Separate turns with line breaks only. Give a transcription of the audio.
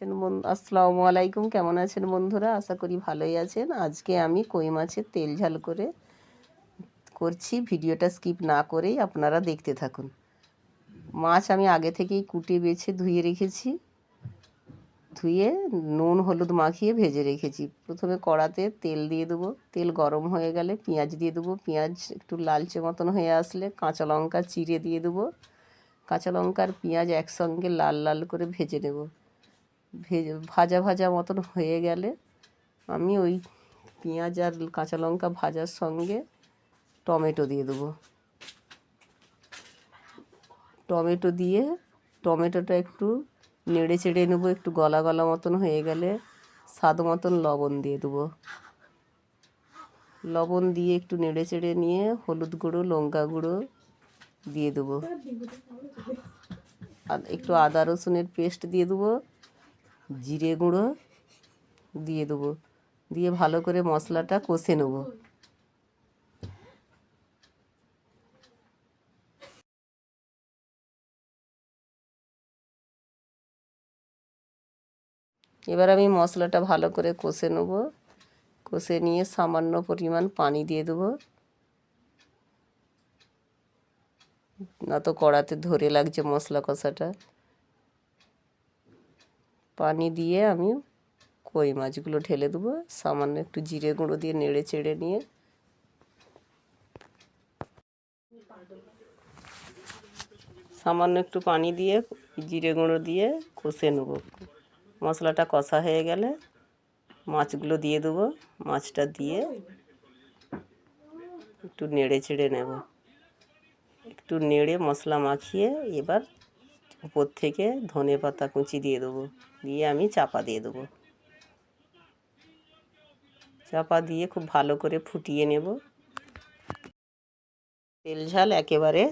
আছেন আসসালামু আলাইকুম, কেমন আছেন বন্ধুরা? আশা করি ভালোই আছেন। আজকে আমি কই মাছের তেল ঝাল করে করছি, ভিডিওটা স্কিপ না করেই আপনারা দেখতে থাকুন। মাছ আমি আগে থেকেই কুটে, বেছে, ধুয়ে রেখেছি। ধুয়ে নুন, হলুদ মাখিয়ে ভেজে রেখেছি। প্রথমে কড়াতে তেল দিয়ে দেবো। তেল গরম হয়ে গেলে পেঁয়াজ দিয়ে দেবো। পেঁয়াজ একটু লালচে মতন হয়ে আসলে কাঁচা লঙ্কা চিড়ে দিয়ে দেবো। কাঁচা লঙ্কা আর পেঁয়াজ একসঙ্গে লাল লাল করে ভেজে নেব। ভেজে, ভাজা ভাজা মতন হয়ে গেলে আমি ওই পেঁয়াজ আর কাঁচা লঙ্কা ভাজার সঙ্গে টমেটো দিয়ে দেবো। টমেটো দিয়ে টমেটোটা একটু নেড়ে চেড়ে নেব, একটু গলা গলা মতন হয়ে গেলে স্বাদ মতন লবণ দিয়ে দেবো। লবণ দিয়ে একটু নেড়ে চেড়ে নিয়ে হলুদ গুঁড়ো, লঙ্কা গুঁড়ো দিয়ে দেবো। আর একটু আদা রসুনের পেস্ট দিয়ে দেবো। জিরে গুঁড়ো দিয়ে দেবো। দিয়ে ভালো করে মশলাটা কষে নেব। এবার আমি মশলাটা ভালো করে কষে নেব। কষে নিয়ে সামান্য পরিমাণ পানি দিয়ে দেবো। না তো কড়াতে ধরে লাগছে মশলা কষাটা। পানি দিয়ে আমি কই মাছগুলো ঢেলে দেবো, সামান্য একটু জিরে গুঁড়ো দিয়ে নেড়ে চেড়ে নিয়ে। সামান্য একটু পানি দিয়ে জিরে গুঁড়ো দিয়ে কষে নেব। মশলাটা কষা হয়ে গেলে মাছগুলো দিয়ে দেবো, মাছটা দিয়ে একটু নেড়ে চেড়ে নেব। একটু নেড়ে মশলা মাখিয়ে এবার উপর থেকে ধনে পাতা কুচি দিয়ে দেবো। দিয়ে আমি চাপা দিয়ে দেবো। চাপা দিয়ে খুব ভালো করে ফুটিয়ে নেব। তেল ঝাল একেবারে